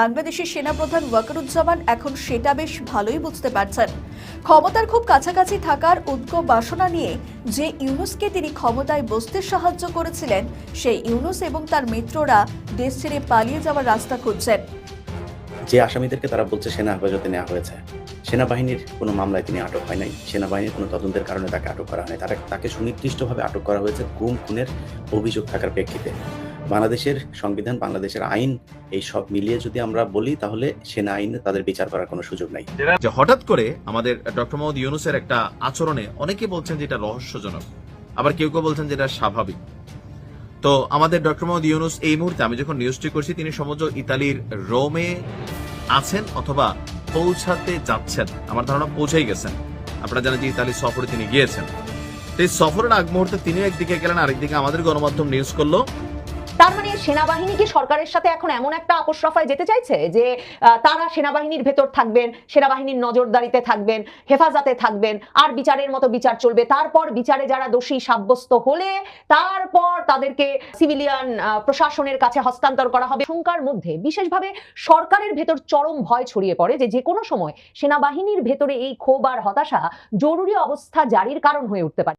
বাংলাদেশের সেনাপ্রধান ওয়াকারুজ্জামান এখন সেটা বেশ ভালোই বুঝতে পারছেন। ক্ষমতার খুব কাছাকাছি থাকার উদ্গ বাসনা নিয়ে যে ইউনুসকে তিনি ক্ষমতায় বসতে সাহায্য করেছিলেন, সেই ইউনুস এবং তার মিত্ররা দেশ ছেড়ে পালিয়ে যাওয়ার রাস্তা খুঁজছেন। যে আসামিদেরকে তারা বলছে সেনা হেফাজতে নেওয়া হয়েছে, সেনাবাহিনীর কোনো মামলায় তিনি আটক হয় নাই। সেনাবাহিনীর কোনো তদন্তের কারণে তাকে আটক করা হয়নি তারা তাকে সুনির্দিষ্টভাবে আটক করা হয়েছে গুম, খুনের অভিযোগ থাকার প্রেক্ষিতে। বাংলাদেশের সংবিধান, বাংলাদেশের আইন, এই সব মিলিয়ে যদি আমরা বলি, তাহলে সেনা আইনে তাদের বিচার করার কোনো সুযোগ নাই। যে হঠাৎ করে আমাদের ডক্টর মোহাম্মদ ইউনুসের একটা আচরণে অনেকে বলছেন যে এটা রহস্যজনক, আবার কেউ কেউ বলছেন যে এটা স্বাভাবিক। তো আমাদের ডক্টর মোহাম্মদ ইউনুস এই মুহূর্তে, আমি যখন নিউজটি করছি, তিনি সমগ্র ইতালির রোমে আছেন অথবা পৌঁছাতে যাচ্ছেন। আমার ধারণা পৌঁছেই গেছেন। আপনারা জানেন যে ইতালি সফরে তিনি গিয়েছেন। এই সফরের আগ মুহূর্তে তিনি একদিকে গেলেন, আরেকদিকে আমাদের গণমাধ্যম নিউজ করল। তার মানে সেনাবাহিনী কি সরকারের সাথে এখন এমন একটা আপোষ রফায় যেতে চাইছে যে তারা সেনাবাহিনীর ভেতর থাকবেন, সেনাবাহিনীর নজরদারিতে থাকবেন, হেফাজতে থাকবেন, আর বিচারের মতো বিচার চলবে। তারপর বিচারে যারা দোষী সাব্যস্ত হলে, তারপর তাদেরকে সিভিলিয়ান প্রশাসনের কাছে হস্তান্তর করা হবে। শঙ্কার মধ্যে বিশেষভাবে সরকারের ভেতর চরম ভয় ছড়িয়ে পড়ে যে যে কোনো সময় সেনাবাহিনীর ভেতরে এই ক্ষোভ আর হতাশা জরুরি অবস্থা জারির কারণ হয়ে উঠতে পারে।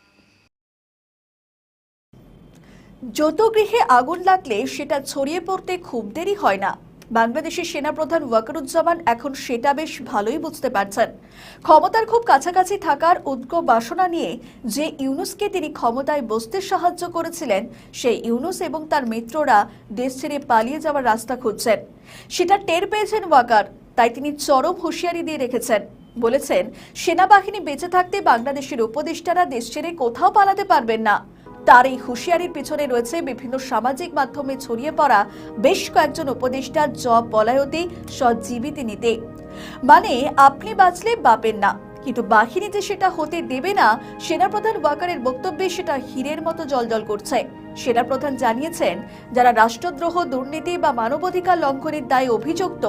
যত গৃহে আগুন লাগলে সেটা ছড়িয়ে পড়তে খুব দেরি হয় না। বাংলাদেশের সেনাপ্রধান ওয়াকারুজ্জামান এখন সেটা বেশ ভালোই বুঝতে পারছেন। ক্ষমতার খুব কাছাকাছি থাকার উদ্গ বাসনা নিয়ে যে ইউনুসকে তিনি ক্ষমতায় বসতে সাহায্য করেছিলেন, সেই ইউনুস এবং তার মিত্ররা দেশ ছেড়ে পালিয়ে যাওয়ার রাস্তা খুঁজছেন। সেটা টের পেয়েছেন ওয়াকার, তাই তিনি চরম হুঁশিয়ারি দিয়ে রেখেছেন। বলেছেন, সেনাবাহিনী বেঁচে থাকতে বাংলাদেশের উপদেষ্টারা দেশ ছেড়ে কোথাও পালাতে পারবেন না। তার এই হুঁশিয়ারির পিছনে রয়েছে বিভিন্ন সামাজিক মাধ্যমে ছড়িয়ে পড়া বেশ কয়েকজন উপদেষ্টার জব বলায়তে সজ্জীবিত নিতে। মানে আপনি বাঁচলে বাপেন না, কিন্তু বাহিনী যে সেটা হতে দেবে না, সেনাপ্রধান ওয়াকারের বক্তব্যে সেটা হীরের মতো জলজল করছে। সেনাপ্রধান জানিয়েছেন, যারা রাষ্ট্রদ্রোহ, দুর্নীতি বা মানবাধিকার লঙ্ঘনের দায়ে অভিযুক্ত,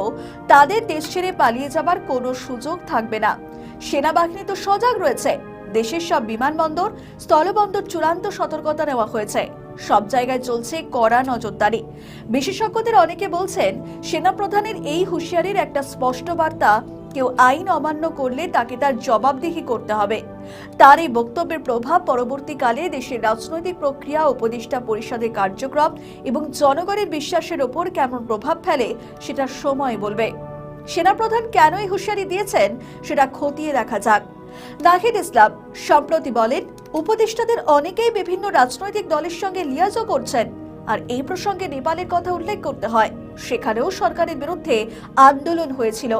তাদের দেশ ছেড়ে পালিয়ে যাবার কোনো সুযোগ থাকবে না। সেনাবাহিনী তো সজাগ রয়েছে। দেশের সব বিমানবন্দর, স্থলবন্দর চূড়ান্ত সতর্কতা নেওয়া হয়েছে। সব জায়গায় চলছে কড়া নজরদারি। বিশেষজ্ঞদের অনেকে বলছেন, সেনাপ্রধানের এই হুঁশিয়ারির একটা স্পষ্ট বার্তা, কেউ আইন অমান্য করলে তাকে তার জবাবদিহি করতে হবে। তার এই বক্তব্যের প্রভাব পরবর্তীকালে দেশের রাজনৈতিক প্রক্রিয়া, উপদেষ্টা পরিষদের কার্যক্রম এবং জনগণের বিশ্বাসের ওপর কেমন প্রভাব ফেলে, সেটা সময় বলবে। সেনাপ্রধান কেন এই হুঁশিয়ারি দিয়েছেন, সেটা খতিয়ে দেখা যাক। নাহিদ ইসলাম, সম্প্রতি বলেন, উপদেষ্টাদের অনেকেই বিভিন্ন রাজনৈতিক দলের সঙ্গে লিয়াজও করছেন। আর এই প্রসঙ্গে নেপালের কথা উল্লেখ করতে হয়, সেখানেও সরকারের বিরুদ্ধে আন্দোলন হয়েছিল।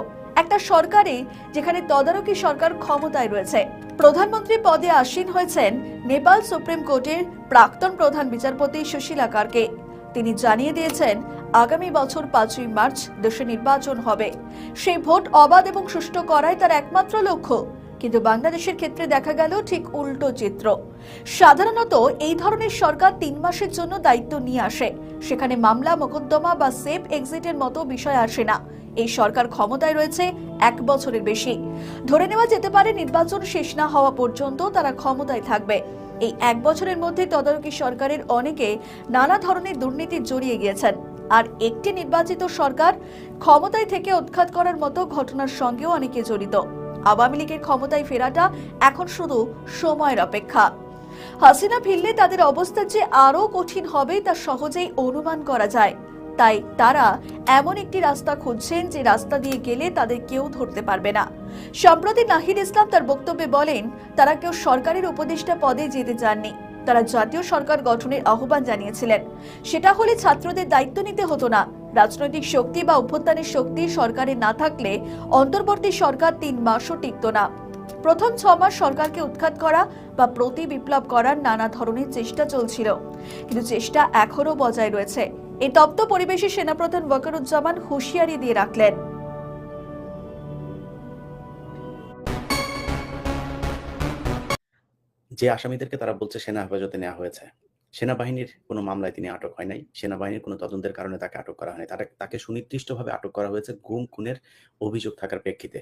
একটা সরকারে যেখানে তদারকি সরকার ক্ষমতায় রয়েছে। প্রধানমন্ত্রী পদে আসীন হয়েছেন নেপাল সুপ্রিম কোর্টের প্রাক্তন প্রধান বিচারপতি সুশীলা কারকে। তিনি জানিয়ে দিয়েছেন, আগামী বছর পাঁচই মার্চ দেশে নির্বাচন হবে। সেই ভোট অবাধ এবং সুষ্ঠু করাই তার একমাত্র লক্ষ্য। কিন্তু বাংলাদেশের ক্ষেত্রে দেখা গেল ঠিক উল্টো চিত্র। সাধারণত এই ধরনের সরকার তিন মাসের জন্য দায়িত্ব নিয়ে আসে। সেখানে মামলা, মোকদ্দমা বা সেফ এক্সিটের মতো বিষয় আসে না। এই সরকার ক্ষমতায় রয়েছে এক বছরের বেশি। ধরে নেওয়া যেতে পারে নির্বাচন শেষ না হওয়া পর্যন্ত তারা ক্ষমতায় থাকবে। এই এক বছরের মধ্যে তদারকি সরকারের অনেকে নানা ধরনের দুর্নীতি জড়িয়ে গিয়েছেন। আর একটি নির্বাচিত সরকার ক্ষমতায় থেকে উৎখাত করার মতো ঘটনার সঙ্গেও অনেকে জড়িত। আওয়ামী লীগের ক্ষমতায় ফেরাটা এখন শুধু সময়ের অপেক্ষা। হাসিনা ফিরলে তাদের অবস্থা যে আরও কঠিন হবে তা সহজেই অনুমান করা যায়। তাই তারা এমন একটি রাস্তা খুঁজছেন যে রাস্তা দিয়ে গেলে তাদের কেউ ধরতে পারবে না। সম্প্রতি নাহিদ ইসলাম তার বক্তব্যে বলেন, তারা কেউ সরকারের উপদেষ্টা পদে যেতে চাননি। তারা জাতীয় সরকার গঠনের আহ্বান জানিয়েছিলেন। সেটা হলে ছাত্রদের দায়িত্ব নিতে হতো না। রাজনৈতিক শক্তি বা অভ্যুত্থানের শক্তি সরকারে না থাকলে অন্তর্বর্তী সরকার তিন মাসও টিকত না। প্রথম ছ মাস সরকারকে উৎখাত করা বা প্রতি বিপ্লব করার নানা ধরনের চেষ্টা চলছিল, কিন্তু চেষ্টা এখনও বজায় রয়েছে। এই তপ্ত পরিবেশে সেনাপ্রধান ওয়াকারুজ্জামান হুঁশিয়ারি দিয়ে রাখলেন। যে আসামিদেরকে তারা বলছে সেনা হেফাজতে নেওয়া হয়েছে। সেনাবাহিনীর কোনো মামলায় তিনি আটক হয় নাই। সেনাবাহিনীর কোনো তদন্তের কারণে তাকে আটক করা হয়নি। তারা তাকে সুনির্দিষ্টভাবে আটক করা হয়েছে গুম খুনের অভিযোগ থাকার প্রেক্ষিতে।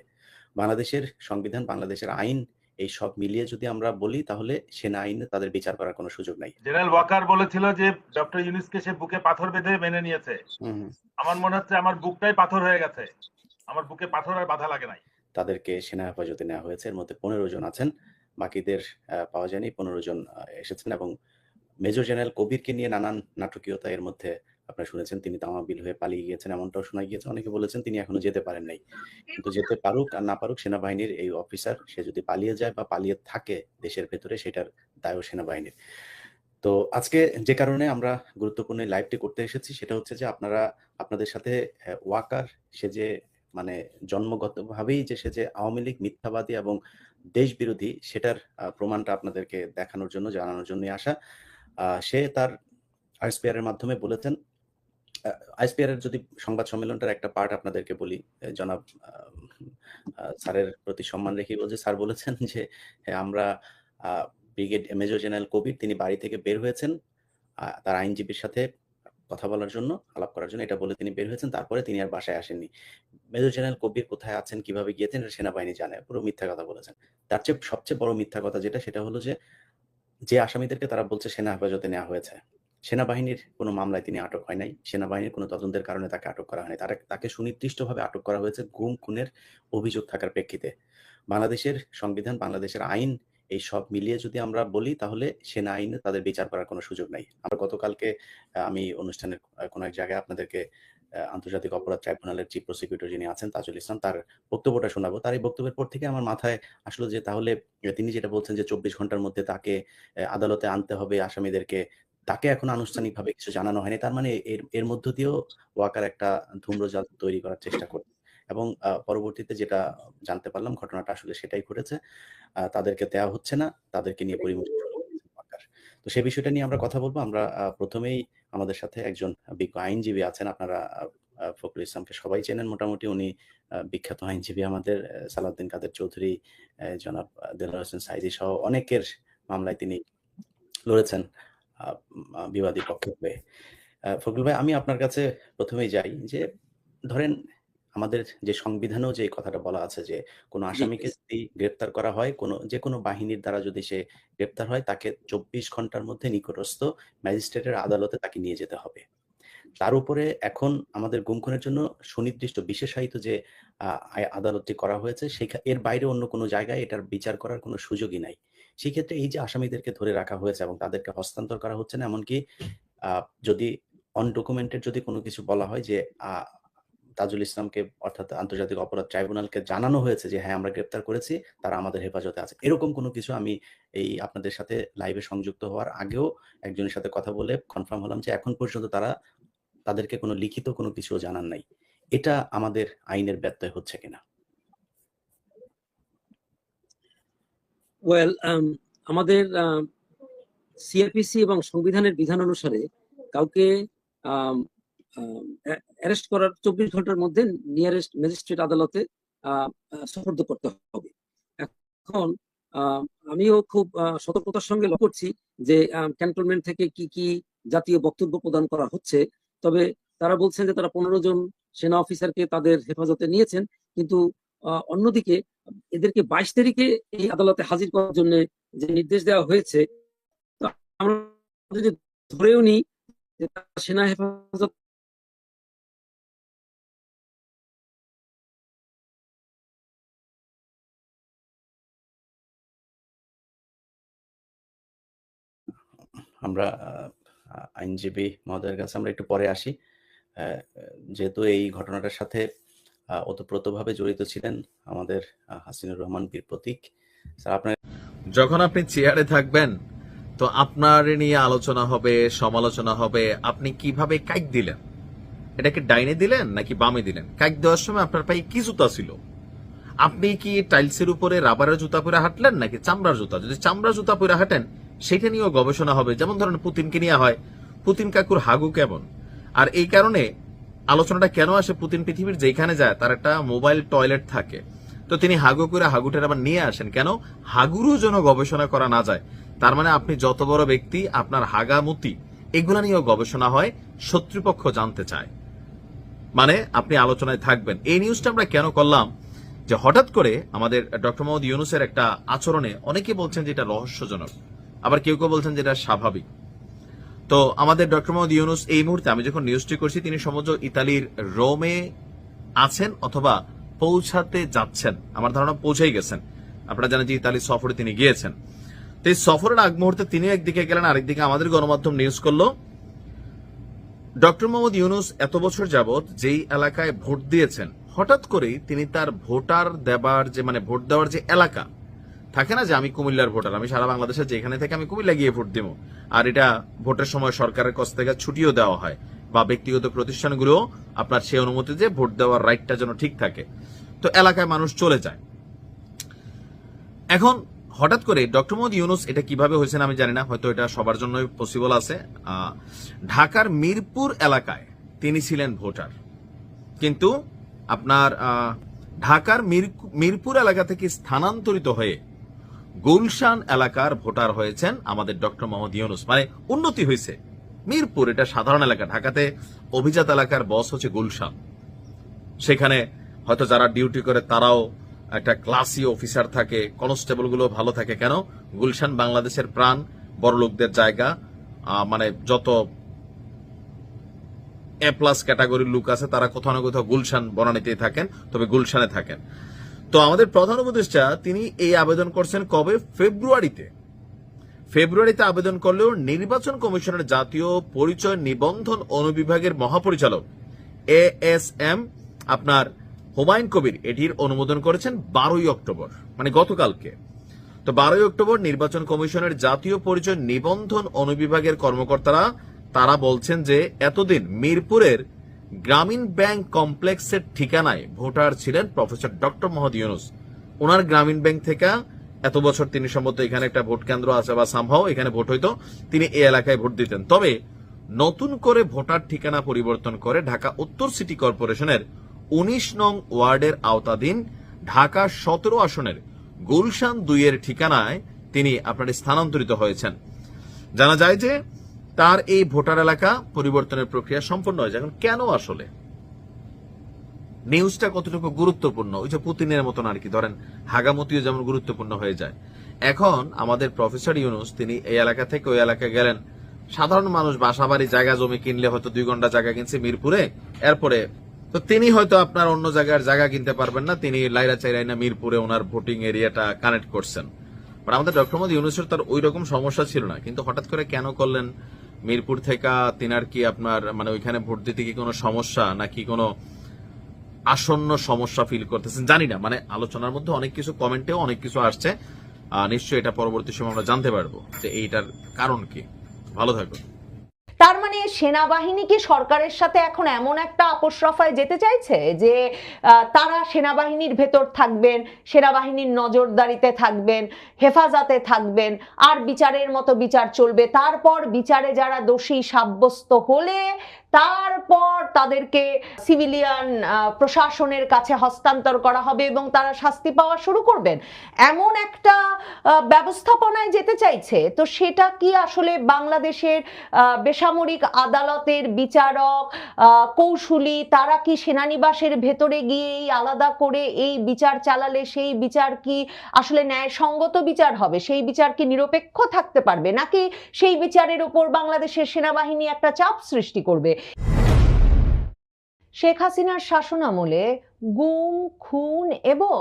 বাংলাদেশের সংবিধান বাংলাদেশের আইন এই সব মিলিয়ে যদি আমরা বলি তাহলে সেনা আইনে তাদের বিচার করার কোনো সুযোগ নাই। জেনারেল ওয়াকার বলেছিল যে ডক্টর ইউনিসকে সে বুকে পাথর বেঁধে মেনে নিয়েছে। আমার মনে হচ্ছে আমার বুকটাই পাথর হয়ে গেছে। আমার বুকে পাথর আর বাধা লাগে নাই। তাদেরকে সেনা হেফাজতে নেওয়া হয়েছে। এর মধ্যে পনেরো জন আছেন। বাকিদের পাওয়া যায়নি। পনেরো জন এসেছেন এবং মেজর জেনারেল কবিরকে নিয়ে নানান নাটকীয়তা এর মধ্যে আপনারা শুনেছেন, তিনি তামাবিল হয়ে পালিয়ে গিয়েছেন এমনটাও শোনা গিয়েছে। অনেকে বলেছেন তিনি এখনও যেতে পারেন নাই। কিন্তু যেতে পারুক আর না পারুক সেনাবাহিনীর এই অফিসার সে যদি পালিয়ে যায় বা পালিয়ে থাকে দেশের ভেতরে, সেটার দায়ও সেনাবাহিনীর। তো আজকে যে কারণে আমরা গুরুত্বপূর্ণ লাইভটি করতে এসেছি, সেটা হচ্ছে যে আপনারা, আপনাদের সাথে ওয়াকার সে যে মানে জন্মগতভাবেই যে সে যে আওয়ামী লীগ মিথ্যাবাদী এবং দেশ বিরোধী সেটার প্রমাণটা আপনাদেরকে দেখানোর জন্য, জানানোর জন্য আসা। সে তার আইএসপিআর এর মাধ্যমে বলেছেন আইএসপিআর এর যদি সংবাদ সম্মেলনটার একটা পার্ট আপনাদেরকে বলি জনাব স্যারের প্রতি সম্মান রেখে বলছে স্যার বলেছেন যে হ্যাঁ, আমরা ব্রিগেড মেজর জেনারেল কবির তিনি বাড়ি থেকে বের হয়েছেন তার আইনজীবীর সাথে কথা বলার জন্য আলাপ করার জন্য এটা বলে তিনি বের হয়েছেন তারপরে তিনি আর বাসায় আসেননি। মেজর জেনারেল কবির কোথায় আছেন কীভাবে গিয়েছেন সেনাবাহিনী জানে পুরো মিথ্যা কথা বলেছেন। তার চেয়ে সবচেয়ে বড় মিথ্যা কথা যেটা সেটা হলো যে যে আসামিদেরকে তারা বলছে সেনা হেফাজতে নেওয়া হয়েছে। সেনাবাহিনীর কোনো মামলায় তিনি আটক হয় নাই। সেনাবাহিনীর কোনো তদন্তের কারণে তাকে আটক করা হয়নি। তারা, তাকে সুনির্দিষ্টভাবে আটক করা হয়েছে গুম খুনের অভিযোগ থাকার প্রেক্ষিতে। বাংলাদেশের সংবিধান, বাংলাদেশের আইন এই সব মিলিয়ে যদি আমরা বলি, তাহলে সেনা আইনে তাদের বিচার করার কোনো সুযোগ নাই। আমরা গতকালকে আমি অনুষ্ঠানের কোনো এক জায়গায় আপনাদেরকে আন্তর্জাতিক অপরাধ ট্রাইব্যুনালের চিফ প্রসিকিউটর যিনি আছেন তাজুল ইসলাম, তার বক্তব্যটা শোনাবো। তার এই বক্তব্যের পর থেকে আমার মাথায় আসলো যে তাহলে তিনি যেটা বলছেন যে চব্বিশ ঘণ্টার মধ্যে তাকে আদালতে আনতে হবে আসামিদেরকে, তাকে এখন আনুষ্ঠানিকভাবে কিছু জানানো হয়নি। তার মানে এর এর মধ্য দিয়েও ওয়াকার একটা ধূম্রজাল তৈরি করার চেষ্টা করছে। এবং পরবর্তীতে যেটা জানতে পারলাম ঘটনাটা আসলে সেটাই ঘটেছে। তাদেরকে দেওয়া হচ্ছে না, তাদেরকে নিয়ে সরকার তো সে বিষয়টা নিয়ে আমরা কথা বলব। আমরা প্রথমেই আমাদের সাথে একজন বিজ্ঞ আইনজীবী আছেন। আপনারা ফখরুল ইসলামকে সবাই চেনেন মোটামুটি। উনি বিখ্যাত আইনজীবী আমাদের সালাউদ্দিন কাদের চৌধুরী জনাব আহ, দেলোয়ার হোসেন সাইদি সহ অনেকের মামলায় তিনি লড়েছেন বিবাদী পক্ষে। হয়ে ফখরুল ভাই আমি আপনার কাছে প্রথমেই যাই যে ধরেন আমাদের যে সংবিধানেও যে কথাটা বলা আছে যে কোনো আসামিকে যদি গ্রেপ্তার করা হয় কোনো যে কোনো বাহিনীর দ্বারা যদি সে গ্রেপ্তার হয় তাকে চব্বিশ ঘণ্টার মধ্যে নিকটস্থ ম্যাজিস্ট্রেটের আদালতে তাকে নিয়ে যেতে হবে। তার উপরে এখন আমাদের গুমখুনের জন্য সুনির্দিষ্ট বিশেষায়িত যে আদালতটি করা হয়েছে সেখা- এর বাইরে অন্য কোনো জায়গায় এটার বিচার করার কোনো সুযোগই নাই। সেই ক্ষেত্রে এই যে আসামিদেরকে ধরে রাখা হয়েছে এবং তাদেরকে হস্তান্তর করা হচ্ছে না এমনকি আহ, যদি অনডকুমেন্টেড যদি কোনো কিছু বলা হয় যে আহ, তাজুল ইসলামকে, অর্থাৎ আন্তর্জাতিক অপরাধ ট্রাইব্যুনালকে জানানো হয়েছে যে হ্যাঁ আমরা গ্রেপ্তার করেছি, তারা আমাদের হেফাজতে আছে। এরকম কোনো কিছু আমি এই আপনাদের সাথে লাইভে সংযুক্ত হওয়ার আগেও একজনের সাথে কথা বলে কনফার্ম হলাম যে, এখন পর্যন্ত তারা তাদেরকে কোনো লিখিত কোনো কিছু জানান নাই। এটা আমাদের আইনের ব্যত্যয় হচ্ছে কিনা? ওয়েল আমাদের সিআরপিসি এবং সংবিধানের বিধান অনুসারে কাউকে অ্যারেস্ট করার চব্বিশ ঘণ্টার মধ্যে নিয়ারেস্ট ম্যাজিস্ট্রেট আদালতে আহ, করতে হবে। এখন আমিও খুব সতর্কতার সঙ্গে লক্ষ্য করছি যে ক্যান্টনমেন্ট থেকে কি কি জাতীয় বক্তব্য প্রদান করা হচ্ছে। তবে তারা বলছেন যে তারা পনেরো জন সেনা অফিসারকে তাদের হেফাজতে নিয়েছেন। কিন্তু অন্যদিকে এদেরকে বাইশ তারিখে এই আদালতে হাজির করার জন্য যে নির্দেশ দেওয়া হয়েছে আমরা যদি ধরেও নিই সেনা হেফাজত আমরা আইনজীবী মহোদয়ের কাছে আমরা একটু পরে আসি। যেহেতু এই ঘটনাটার সাথে ওতপ্রোতভাবে জড়িত ছিলেন আমাদের হাসিনুর রহমান বীর প্রতীক। স্যার, আপনার যখন আপনি চেয়ারে থাকবেন, তো আপনার নিয়ে আলোচনা হবে, সমালোচনা হবে। আপনি কীভাবে কাইক দিলেন? এটাকে ডাইনে দিলেন নাকি বামে দিলেন? কাইক দেওয়ার সময় আপনার পায়ে কি জুতা ছিল? আপনি কি টাইলসের উপরে রাবারের জুতা পরে হাঁটলেন নাকি চামড়ার জুতা? যদি চামড়ার জুতা পরে হাঁটেন সেটা নিয়েও গবেষণা হবে। যেমন ধরেন, পুতিনকে নিয়ে হয়, পুতিন কাকুর হাগু কেমন? আর এই কারণে আলোচনাটা কেন আসে পুতিন পৃথিবীর যেখানে যায়, তার একটা মোবাইল টয়লেট থাকে। তো তিনি হাগু করে হাগুটার আবার নিয়ে আসেন। কেন? হাগুরও যেন গবেষণা করা না যায়। তার মানে আপনি যত বড় ব্যক্তি, আপনার হাগামতি, এগুলা নিয়েও গবেষণা হয়, শত্রুপক্ষ জানতে চায়। মানে আপনি আলোচনায় থাকবেন। এই নিউজটা আমরা কেন করলাম? যে হঠাৎ করে আমাদের ডক্টর মোহাম্মদ ইউনুসের একটা আচরণে অনেকে বলছেন যে এটা রহস্যজনক। আবার কেউ কেউ বলছেন যে এটা স্বাভাবিক। তো আমাদের ডক্টর মোহাম্মদ ইউনুস এই মুহূর্তে আমি যখন নিউজটি করছি, তিনি সমগ্র ইতালির রোমে আছেন অথবা পৌঁছাতে যাচ্ছেন। আমার ধারণা পৌঁছেই গেছেন। আপনারা জানেন যে ইতালি সফরে তিনি গিয়েছেন। তো এই সফরের আগ মুহূর্তে তিনি একদিকে গেলেন, আরেকদিকে আমাদের গণমাধ্যম নিউজ করল। ডক্টর মোহাম্মদ ইউনুস এত বছর যাবত যেই এলাকায় ভোট দিয়েছেন, হঠাৎ করেই তিনি তার ভোটার দেবার যে মানে ভোট দেওয়ার যে এলাকা থাকে না যে আমি কুমিল্লার ভোটার, আমি সারা বাংলাদেশে যেখানে থেকে আমি কুমিল্লা গিয়ে ভোট দিব। আর এটা ভোটের সময় সরকারের কাছ থেকে ছুটিও দেওয়া হয় বা ব্যক্তিগত প্রতিষ্ঠানগুলো আপনার সেই অনুমতি যে ভোট দেওয়ার রাইটটা যেন ঠিক থাকে। তো এলাকায় মানুষ চলে যায়। এখন হঠাৎ করে ডক্টর মোহাম্মদ ইউনুস এটা কীভাবে হয়েছেন আমি জানি না, হয়তো এটা সবার জন্য পসিবল আছে। ঢাকার মিরপুর এলাকায় তিনি ছিলেন ভোটার। কিন্তু আপনার ঢাকার মিরপুর এলাকা থেকে স্থানান্তরিত হয়ে গুলশান এলাকার ভোটার হয়েছেন আমাদের ডক্টর মোহাম্মদ ইউনুস। মানে উন্নতি হয়েছে। মিরপুর, এটা সাধারণ এলাকা। ঢাকাতে অভিজাত এলাকার বস হচ্ছে গুলশান। সেখানে হয়তো যারা ডিউটি করে, তারাও একটা ক্লাসি অফিসার থাকে কনস্টেবলগুলো ভালো থাকে। কেন? গুলশান বাংলাদেশের প্রাণ, বড় লোকদের জায়গা। মানে যত এ প্লাস ক্যাটাগরির লোক আছে, তারা কোথাও না কোথাও গুলশান বনানীতেই থাকেন, তবে গুলশানে থাকেন। তো আমাদের প্রধান উপদেষ্টা, তিনি এই আবেদন করছেন কবে? ফেব্রুয়ারিতে। ফেব্রুয়ারিতে আবেদন করলেও নির্বাচন কমিশনের জাতীয় পরিচয় নিবন্ধন অনুবিভাগের মহাপরিচালক এ এস এম, আপনার হুমায়ুন কবির, এটির অনুমোদন করেছেন বারোই অক্টোবর মানে গতকালকে। তো বারোই অক্টোবর নির্বাচন কমিশনের জাতীয় পরিচয় নিবন্ধন অনুবিভাগের কর্মকর্তারা, তারা বলছেন যে এতদিন মিরপুরের গ্রামীণ ব্যাংক কমপ্লেক্সের ঠিকানায় ভোটার ছিলেন প্রফেসর ডক্টর মোহাম্মদ ইউনুস। ওনার গ্রামীণ ব্যাংক থেকে এত বছর তিনি সম্ভবত এখানে একটা ভোট কেন্দ্র আছে বা সামহাও এখানে ভোট হইতো, তিনি এই এলাকায় ভোট দিতেন। তবে নতুন করে ভোটার ঠিকানা পরিবর্তন করে ঢাকা উত্তর সিটি কর্পোরেশনের উনিশ নং ওয়ার্ডের আওতাধীন ঢাকা সতেরো আসনের গুলশান দুইয়ের ঠিকানায় তিনি আপনার স্থানান্তরিত হয়েছেন। জানা যায় যে তার এই ভোটার এলাকা পরিবর্তনের প্রক্রিয়া সম্পন্ন হয়েছে। এখন কেন আসলে? নিউজটা কতটুকু গুরুত্বপূর্ণ? ওই যে পুতিনের মতন আর কি, ধরেন হাগামতিও যেমন গুরুত্বপূর্ণ হয়ে যায়। এখন আমাদের প্রফেসর ইউনুস, তিনি এই এলাকা থেকে ওই এলাকায় গেলেন। সাধারণ মানুষ বাসা বাড়ি জায়গা জমি কিনলে হয়তো দুই ঘণ্টা জায়গা কিনছে মিরপুরে, এরপরে তো তিনি হয়তো আপনার অন্য জায়গার জায়গা কিনতে পারবেন না, তিনি লাইরা চাইরাইনা মিরপুরে ওনার ভোটিং এরিয়াটা কানেক্ট করছেন। আমাদের ডক্টর মোহাম্মদ ইউনুসের তার ওই রকম সমস্যা ছিল না, কিন্তু হঠাৎ করে কেন করলেন? মিরপুর থেকে তিনার কি আপনার মানে ওইখানে ভোট দিতে কি কোনো সমস্যা নাকি কোনো আসন্ন সমস্যা ফিল করতেছেন? জানি না মানে আলোচনার মধ্যে অনেক কিছু কমেন্টেও অনেক কিছু আসছে। নিশ্চয়ই এটা পরবর্তী সময় আমরা জানতে পারব যে এইটার কারণ কি। ভালো থাকুন। তার মানে সেনাবাহিনী কি সরকারের সাথে এখন এমন একটা আপোষরফায় যেতে চাইছে যে তারা সেনাবাহিনীর ভেতর থাকবেন, সেনাবাহিনীর নজরদারিতে থাকবেন, হেফাজতে থাকবেন, আর বিচারের মতো বিচার চলবে। তারপর বিচারে যারা দোষী সাব্যস্ত হলে তারপর তাদেরকে সিভিলিয়ান প্রশাসনের কাছে হস্তান্তর করা হবে এবং তারা শাস্তি পাওয়া শুরু করবেন। এমন একটা ব্যবস্থাপনায় যেতে চাইছে, তো সেটা কি আসলে বাংলাদেশের বেসামরিক আদালতের বিচারক কৌশলী, তারা কি সেনানিবাসের ভেতরে গিয়েই আলাদা করে এই বিচার চালালে সেই বিচার কি আসলে ন্যায়সঙ্গত বিচার হবে? সেই বিচার কি নিরপেক্ষ থাকতে পারবে? নাকি সেই বিচারের উপর বাংলাদেশের সেনাবাহিনী একটা চাপ সৃষ্টি করবে? শেখ হাসিনার শাসনামলে গুম, খুন এবং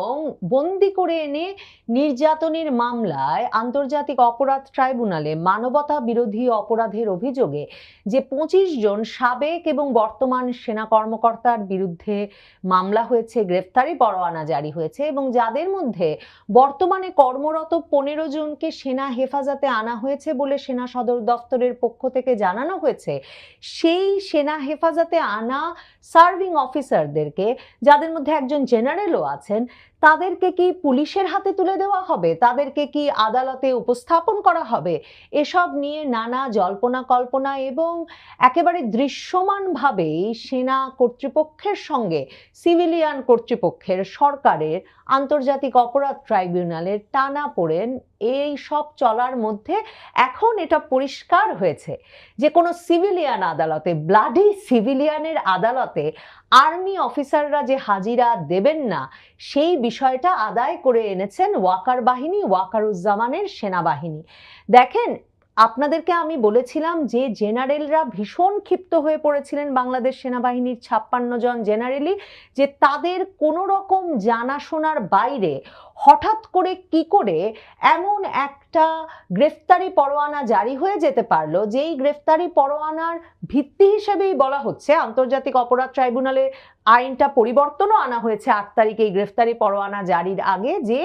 বন্দি করে এনে নির্যাতনের মামলায় আন্তর্জাতিক অপরাধ ট্রাইব্যুনালে মানবতা বিরোধী অপরাধের অভিযোগে যে পঁচিশ জন সাবেক এবং বর্তমান সেনা কর্মকর্তার বিরুদ্ধে মামলা হয়েছে, গ্রেফতারি পরোয়ানা জারি হয়েছে এবং যাদের মধ্যে বর্তমানে কর্মরত পনেরো জনকে সেনা হেফাজতে আনা হয়েছে বলে সেনা সদর দপ্তরের পক্ষ থেকে জানানো হয়েছে, সেই সেনা হেফাজতে আনা সার্ভিং অফিসারদেরকে, যাদের মধ্যে একজন জেনারেলও আছেন তাদেরকে কি পুলিশের হাতে তুলে দেওয়া হবে? তাদেরকে কি আদালতে উপস্থাপন করা হবে? এসব নিয়ে নানা জল্পনা কল্পনা এবং একেবারে দৃশ্যমানভাবেই সেনা কর্তৃপক্ষের সঙ্গে, সিভিলিয়ান কর্তৃপক্ষের সরকারের আন্তর্জাতিক অপরাধ ট্রাইব্যুনালের টানা পড়েন এই সব চলার মধ্যে এখন এটা পরিষ্কার হয়েছে যে কোনো সিভিলিয়ান আদালতে, ব্লাডি সিভিলিয়ানের আদালতে আর্মি অফিসাররা যে হাজিরা দেবেন না, সেই বিষয়টা আদায় করে এনেছেন ওয়াকার বাহিনী, ওয়াকারুজ্জামানের সেনাবাহিনী। দেখেন, আপনাদেরকে আমি বলেছিলাম যে জেনারেলরা ভীষণ ক্ষিপ্ত হয়ে পড়েছিলেন বাংলাদেশ সেনাবাহিনীর ছাপ্পান্ন জন জেনারেলি যে তাদের কোনো রকম জানাশোনার বাইরে হঠাৎ করে কি করে এমন একটা গ্রেফতারি পরোয়ানা জারি হয়ে যেতে পারল, যেই গ্রেফতারি পরোয়ানার ভিত্তি হিসেবেই বলা হচ্ছে, আন্তর্জাতিক অপরাধ ট্রাইব্যুনালে আইনটা পরিবর্তনও আনা হয়েছে আট তারিখে এই গ্রেফতারি পরোয়ানা জারির আগে, যে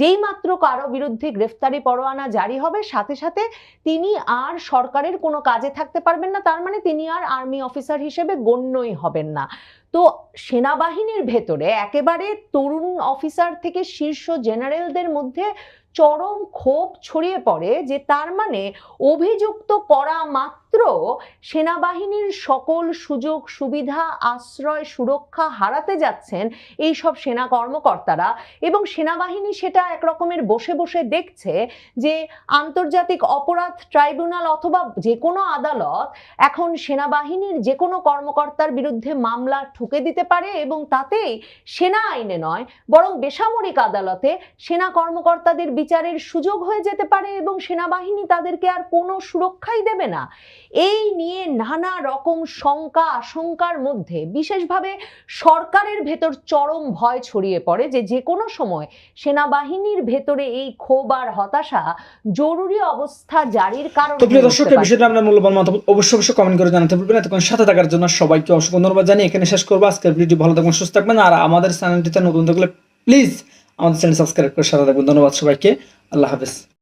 যেই মাত্র কারও বিরুদ্ধে গ্রেফতারি পরোয়ানা জারি হবে, সাথে সাথে তিনি আর সরকারের কোনো কাজে থাকতে পারবেন না, তার মানে তিনি আর আর্মি অফিসার হিসেবে গণ্যই হবেন না। তো সেনাবাহিনীর ভেতরে একেবারে তরুণ অফিসার থেকে শীর্ষ জেনারেলদের মধ্যে চরম ক্ষোভ ছড়িয়ে পড়ে যে তার মানে অভিযুক্ত করা মাত্র সেনাবাহিনীর সকল সুযোগ, সুবিধা, আশ্রয়, সুরক্ষা হারাতে যাচ্ছেন এই সব সেনা কর্মকর্তারা এবং সেনাবাহিনী সেটা এক রকমের বসে বসে দেখছে যে আন্তর্জাতিক অপরাধ ট্রাইব্যুনাল অথবা যে কোনো আদালত এখন সেনাবাহিনীর যে কোনো কর্মকর্তার বিরুদ্ধে মামলা ঠুকে দিতে পারে এবং তাতেই সেনা আইনে নয়, বরং বেসামরিক আদালতে সেনা কর্মকর্তাদের বিচারের সুযোগ হয়ে যেতে পারে এবং সেনাবাহিনী তাদেরকে আর কোনো সুরক্ষাই দেবে না। এই নিয়ে নানা রকম শঙ্কা আশঙ্কার মধ্যে বিশেষভাবে সরকারের ভেতর চরম ভয় ছড়িয়ে পড়ে যে যে কোনো সময় সেনাবাহিনীর ভেতরে এই ক্ষোভ আর হতাশা জরুরি অবস্থা জারির কারণ তো প্রিয় দর্শক এই বিষয়টা আপনার মূল্যবান মতামত অবশ্যই অবশ্যই কমেন্ট করে জানাতে পারবেন এতক্ষণ সাথে থাকার জন্য সবাইকে অসংখ্য ধন্যবাদ জানিয়ে এখানে শেষ করব। আজকের ভিডিও ভালো থাকবেন সুস্থ থাকবেন আর আমাদের চ্যানেলটিতে নতুন থাকলে প্লিজ আমাদের চ্যানেল সাবস্ক্রাইব করে সাথে থাকবেন। ধন্যবাদ সবাইকে। আল্লাহ হাফেজ।